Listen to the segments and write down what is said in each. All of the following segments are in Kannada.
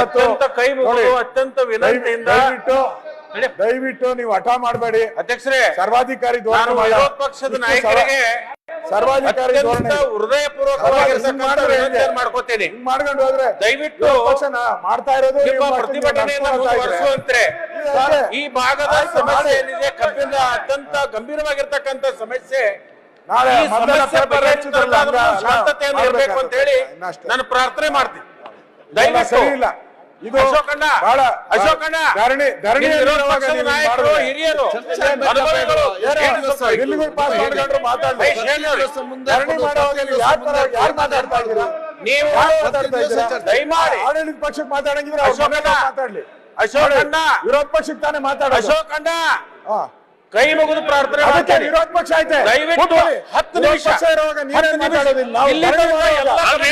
ಅತ್ಯಂತ ಕೈ ಮುಗಿದು ಅತ್ಯಂತ ವಿನಯದಿಂದ ವಿನಂತಿಯಿಂದ ದಯವಿಟ್ಟು ನೀವು ಹಠ ಮಾಡಬೇಡಿ. ಅಧ್ಯಕ್ಷರೇ ಸರ್ವಾಧಿಕಾರಿ ಧೋರಣೆ ವಿರೋಧ ಪಕ್ಷದ ನಾಯಕರಿಗೆ ಸರ್ವಾಧಿಕಾರಿ ಧೋರಣೆ ಹೃದಯ ಮಾಡ್ಕೋತೇನೆ ಮಾಡ್ಕೊಂಡು ಹೋದ್ರೆ ದಯವಿಟ್ಟು ಪಕ್ಷನ ಮಾಡ್ತಾ ಇರೋದು ಪ್ರತಿಭಟನೆಯನ್ನ. ಮುಂದುವರಿಸುವಂತೆ ಈ ಭಾಗದ ಸಮಸ್ಯೆ. ಏನಿದೆ ಕಬ್ಬಿನ ಅತ್ಯಂತ ಗಂಭೀರವಾಗಿರ್ತಕ್ಕಂಥ ಸಮಸ್ಯೆ. ನಾಳೆ ಶಾಂತತೆಯನ್ನು ಇರಬೇಕು ಅಂತ ಹೇಳಿ. ನಾನು ಪ್ರಾರ್ಥನೆ ಮಾಡ್ತೀನಿ. ದಯವಿಟ್ಟು ಇದು ಅಶೋಕಣ್ಣ ಬಹಳ ಅಶೋಕಣ್ಣ ಧರಣಿ ಧರಣಿ ಹಿರಿಯರು ಯಾರು ಮಾತಾಡ್ತಾ ಇದ್ದೀರಾ? ನೀವು ದಯಮಾಡಿ. ಆಡಳಿತ ಪಕ್ಷಕ್ಕೆ ಮಾತಾಡಂಗಿದ್ರೆ ಅಶೋಕಣ್ಣ. ಮಾತಾಡ್ಲಿ. ಅಶೋಕಣ್ಣ ವಿರೋಧ ಪಕ್ಷಕ್ಕೆ ತಾನೇ ಮಾತಾಡ ಅಶೋಕಣ್ಣ ಹಾ. ಕೈ ಮುಗಿದು ಪ್ರಾರ್ಥನೆ ಅದಕ್ಕೆ ವಿರೋಧ ಪಕ್ಷ ಐತೆ. ದಯವಿಟ್ಟು. ಹತ್ತು ನಿಮಿಷ. ಇರುವಾಗ ನೀವೇನ್ ಮಾತಾಡೋದಿಲ್ಲ. ನಾವು ಮಾಡಿ. ಮಾಡಿ.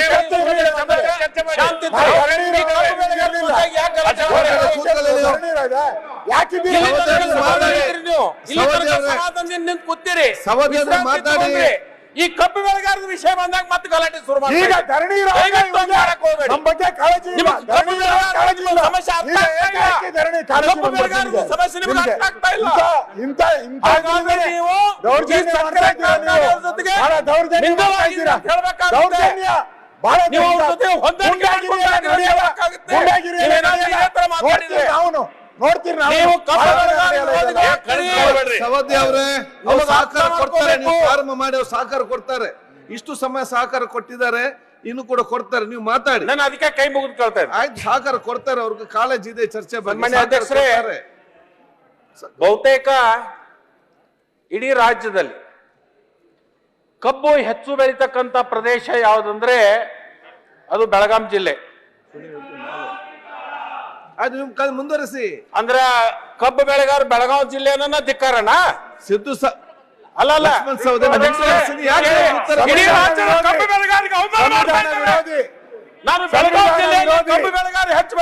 ಕೂತೀರಿ. ಮಾತಾಡಿ. ಈ ಕಬ್ಬು ಬೆಳೆಗಾರರ ವಿಷಯ ಬಂದಾಗ ಮತ್ತೆ ಗಲಾಟೆ ಶುರು ಈಗ ಮಾಡ್ತಾರೆ ಧರಣಿ. ನಮ್ಮ ಬಗ್ಗೆ ಕಾಳಜಿ ಸಮಸ್ಯೆ ಅರ್ಥ ಆಗ್ತಾ ಧರಣಿ ಕಬ್ಬು ಸಮಸ್ಯೆ ನಿಮ್ಗೆ ನಿಮ್ಗೆ ಅರ್ಥ ಆಗ್ತಾ ಇಲ್ಲ. ಇಂಥ ಇಂಥ ನೀವು ದೌರ್ಜನ್ಯ ಸಕ್ಕರೆ ಜೊತೆಗೆ ಬಹಳ ದೌರ್ಜನ್ಯ ಬಹಳ ನೀವು ಅವ್ರ. ಜೊತೆ ಹೊಂದಾಣಿಕೆ. ನೋಡ್ತೀರಿ ನಾವು ನಾವು. ಸವದಿ ಅವರೇ ಅವ್ರು ಸಹಕಾರ ಕೊಡ್ತಾರೆ. ಪ್ರಾರಂಭ ಮಾಡಿ ಅವ್ರು ಸಹಕಾರ ಕೊಡ್ತಾರೆ. ಇಷ್ಟು ಸಮಯ ಸಹಕಾರ ಕೊಟ್ಟಿದ್ದಾರೆ. ಇನ್ನು ಕೂಡ ಕೊಡ್ತಾರೆ ನೀವು ಮಾತಾಡಿ. ನಾನು ಅದಕ್ಕೆ ಕೈ ಮುಗಿದು ಕೇಳ್ತಾ ಇದ್ದೆ. ಆಯ್ತು ಕೊಡ್ತಾರೆ ಅವ್ರಿಗೆ ಕಾಲೇಜ್ ಇದೆ ಚರ್ಚೆ ಬಗ್ಗೆ ಸನ್ಮಾನ್ಯ ಸಹಕಾರ ಅಧ್ಯಕ್ಷರೇ, ಕೊಡ್ತಾರೆ. ಬಹುತೇಕ ಇಡೀ ರಾಜ್ಯದಲ್ಲಿ ಕಬ್ಬು ಹೆಚ್ಚು ಬೆಳೀತಕ್ಕಂಥ ಪ್ರದೇಶ ಯಾವುದಂದ್ರೆ ಅದು ಬೆಳಗಾಂ ಜಿಲ್ಲೆ. ಅದು ನಿಮ್ ಕಲ್ ಮುಂದುವರಿಸಿ. ಅಂದ್ರೆ ಕಬ್ಬು ಬೆಳೆಗಾರ ಬೆಳಗಾವಿ ಜಿಲ್ಲೆನ ಧಿಕ್ಕಾರಣ ಸಿದ್ದು ಸ ಅಲ್ಲ ಅಲ್ಲ. ನಾನು ಬೆಳಗಾವಿ ಜಿಲ್ಲೆ ಜಿಲ್ಲೆಯಲ್ಲಿ. ಕಬ್ಬು ಬೆಳೆಗಾರ ಹೆಚ್ಚು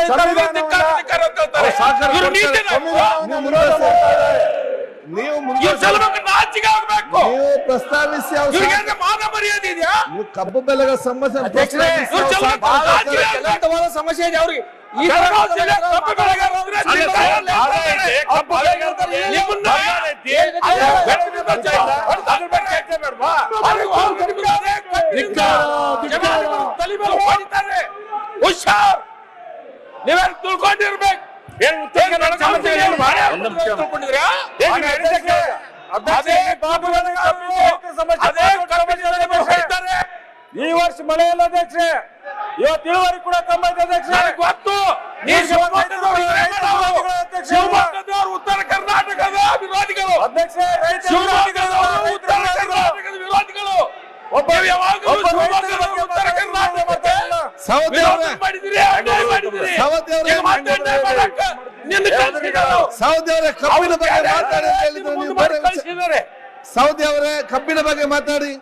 ನೀವು ಪ್ರಸ್ತಾವಿಸಿ ಮಾನ ಮರ್ಯಾದೆ ಇದೆಯಾ? ನೀವು ಕಬ್ಬು ಬೆಲೆಗ ಸಮಸ್ಯೆ ಸಮಸ್ಯೆ ಇದೆ ಅವ್ರಿಗೆ. ಕಬ್ಬು ಬೆಳೆಗಾರ ಅಂದ್ರೆ ಹುಷಾರ್ ನೀವೇನು ತಿಳ್ಕೊಂಡಿರ್ಬೇಕು. ಈ ವರ್ಷ ಮಳೆ ಇಲ್ಲ ಅಧ್ಯಕ್ಷೆ ಇವತ್ತು ಇಳುವರಿ ಕೂಡ ಕಮ್ಮಿ ಅಧ್ಯಕ್ಷ ಗೊತ್ತು ನೀವು ಶಿವಮೊಗ್ಗದವರು ವಿರೋಧಿಗಳು. ಶಿವಮೊಗ್ಗದವರು ಉತ್ತರ ಕರ್ನಾಟಕದ ವಿರೋಧಿಗಳು ಅಧ್ಯಕ್ಷೆ ರೈತ ಶಿವಮೊಗ್ಗದವರು ಉತ್ತರ ಕರ್ನಾಟಕದ ವಿರೋಧಿಗಳು ನೀವು ಯಾವಾಗಲೂ ಒಬ್ಬ ಉತ್ತರ ಬೇರೆ ಸೌದಿ ಅವರೇ ಕಬ್ಬಿನ ಬಗ್ಗೆ ಮಾತಾಡಿ.